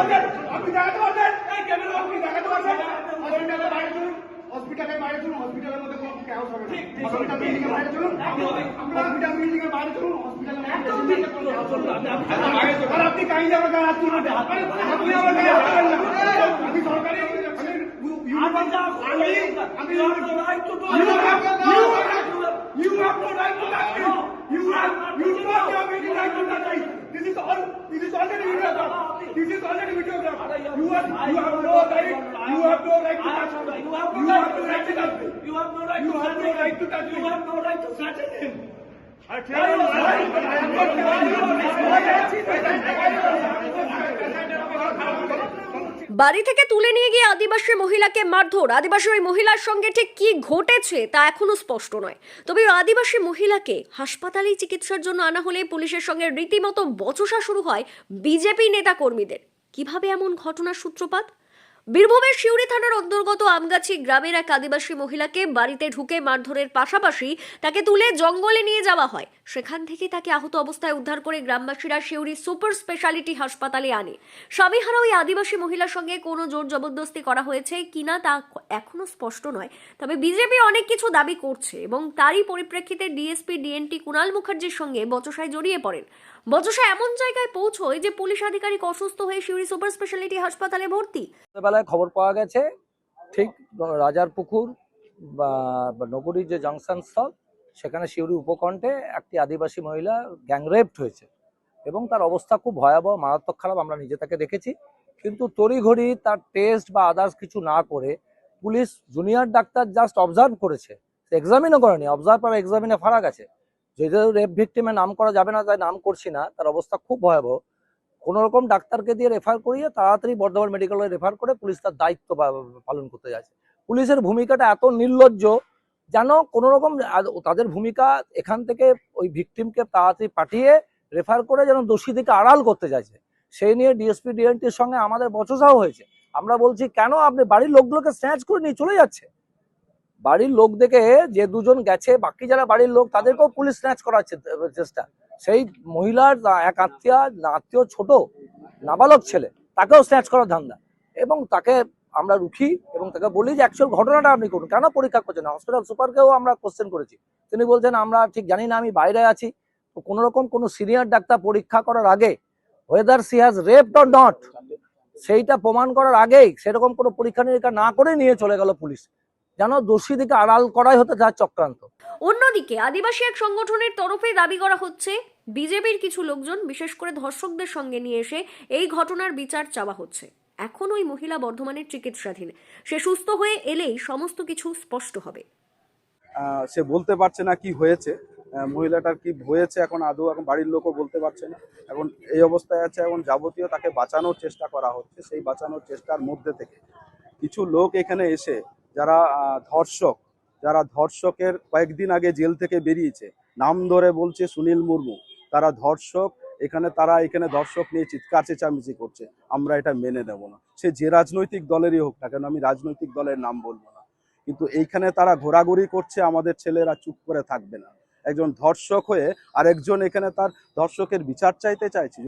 আপনি দেখাতে পারবেন আপনি দেখাতে পারবেন হসপিটালে বাইরে চলুন হসপিটালে বাইরে চলুন হসপিটালের মধ্যে কোনো ক্যাওস হবে না হসপিটাল বিল্ডিং এর বাইরে চলুন হসপিটাল বিল্ডিং এর বাইরে চলুন না। আর আপনি আমার গায়ে হাত তুলবেন না। আপনি গায়ে হাত তুলবেন না আমি সরকারি আমি ইউনিফর্ম আমি আমি You have, you have, you have no right to touch me. You have, you do not have any right to touch me. This is all, this is already videographed. You have, you have no right, you have no right to touch me. You have no right to touch me. You have no right You have no right to touch me. You have no right to touch him. বাড়ি থেকে তুলে নিয়ে গিয়ে আদিবাসী মহিলাকে মারধর। আদিবাসী ওই মহিলার সঙ্গে ঠিক কি ঘটেছে তা এখনও স্পষ্ট নয়। তবে আদিবাসী মহিলাকে হাসপাতালেই চিকিৎসার জন্য আনা হলে পুলিশের সঙ্গে রীতিমতো বচসা শুরু হয় বিজেপি নেতা কর্মীদের কীভাবে এমন ঘটনার সূত্রপাত? বীরভূমের শিউরি থানার অন্তর্গত আমগাছি গ্রামের এক আদিবাসী মহিলাকে বাড়িতে ঢুকে মারধরের পাশাপাশি তাকে তুলে জঙ্গলে নিয়ে যাওয়া হয়। সেখান থেকে তাকে আহত অবস্থায় উদ্ধার করে গ্রামবাসীরা শিউরি সুপার স্পেশালিটি হাসপাতালে আনে। স্বামীহারা ওই আদিবাসী মহিলার সঙ্গে কোনো জোর জবরদস্তি করা হয়েছে কিনা তা এখনও স্পষ্ট নয়। তবে বিজেপি অনেক কিছু দাবি করছে এবং তারই পরিপ্রেক্ষিতে ডিএসপি, ডিএনটি কুণাল মুখার্জির সঙ্গে বচসায় জড়িয়ে পড়েন। বচসা এমন জায়গায় পৌঁছয় যে পুলিশ আধিকারিক অসুস্থ হয়ে শিউরি সুপার স্পেশালিটি হাসপাতালে ভর্তি। বেলায় খবর পাওয়া গেছে, ঠিক রাজার পুকুর বা নগরীর যে জংশন স্থল সেখানে শিউরি উপকণ্ঠে একটি আদিবাসী মহিলা গ্যাংরেপড হয়েছে এবং তার অবস্থা খুব ভয়াবহ, মারাত্মক খারাপ আমরা নিজে তাকে দেখেছি। কিন্তু তড়িঘড়ি তার টেস্ট বা আদার্স কিছু না করে police junior doctor just observe করেছে। এক্সামিনও করেনি অবজার্ভ আর এক্সামিনে ফারাক আছে। যেহেতু রেপ ভিক্টিমের নাম করা যাবে না, তাই নাম করছি না, তার অবস্থা খুব ভয়াবহ। কোন রকম ডাক্তারকে দিয়ে রেফার করিয়ে তাড়াতাড়ি বর্ধমান মেডিকেলে রেফার করে পুলিশ তার দায়িত্ব পালন করতে যাচ্ছে। পুলিশের ভূমিকাটা এত নির্লজ্জ যেন কোনো রকম তাদের ভূমিকা এখান থেকে ওই ভিকটিমকে তাড়াতাড়ি পাঠিয়ে রেফার করে যেন দোষীদিকে আড়াল করতে চাইছে। সেই নিয়ে ডিএসপি ডিএনটির সঙ্গে আমাদের বচসাও হয়েছে। আমরা বলছি, কেন আপনি বাড়ির লোকগুলোকে স্ন্যাচ করে নিয়ে চলে যাচ্ছে? বাড়ির লোক দেখে যে দুজন গেছে, বাকি যারা বাড়ির লোক, তাদেরকেও পুলিশ স্ন্যাচ করার চেষ্টা। সেই মহিলার এক আত্মীয় আত্মীয়, ছোট, নাবালক ছেলে, তাকেও স্ন্যাচ করার ধান্দা। এবং তাকে আমরা রুখি এবং তাকে বলি যে অ্যাকচুয়াল ঘটনাটা আপনি করুন। কেন পরীক্ষা করছেন হসপিটাল সুপারকেও আমরা কোশ্চেন করেছি। তিনি বলছেন, আমরা ঠিক জানি না, আমি বাইরে আছি। তো কোনো রকম কোনো সিনিয়র ডাক্তার পরীক্ষা করার আগে whether she has raped or not সেইটা প্রমাণ করার আগেই সেরকম কোনো পরীক্ষা নিরীক্ষা না করে নিয়ে চলে গেল পুলিশ। যেন দোষীদিকে আড়াল করাই হতে যার চক্রান্ত। অন্যদিকে আদিবাসী এক সংগঠনের তরফে দাবি করা হচ্ছে, বিজেপির কিছু লোকজন, বিশেষ করে ধর্ষকদের সঙ্গে নিয়ে এসে এই ঘটনার বিচার চাওয়া হচ্ছে। এখন ওই মহিলা বর্ধমানের চিকিৎসাধীন। সে সুস্থ হয়ে এলেই সমস্ত কিছু স্পষ্ট হবে। সে বলতে পারছে না কি হয়েছে। মহিলাটার কি হয়েছে এখন আদৌ এখন বাড়ির লোকও বলতে পারছে না। এখন এই অবস্থায় আছে, এখন যাবতীয় তাকে বাঁচানোর চেষ্টা করা হচ্ছে, সেই বাঁচানোর চেষ্টার মধ্যে থেকে। কিছু লোক এখানে এসে, যারা ধর্ষক, যারা ধর্ষকের কয়েকদিন আগে জেল থেকে বেরিয়েছে, নাম ধরে বলছে সুনীল মুর্মু। তারা ধর্ষক এখানে তারা, এখানে দর্শক নিয়ে চিৎকার, চেঁচামেচি করছে। আমরা এটা মেনে নেব না। সে যে রাজনৈতিক দলেরই হোক না কেন, আমি রাজনৈতিক দলের নাম বলব না। কিন্তু এইখানে তারা ঘোরাঘুরি করছে, আমাদের ছেলেরা চুপ করে থাকবে না। একজন ধর্ষক হয়ে আরেকজন এখানে তার ধর্ষকের বিচার চাইতে চাইছে।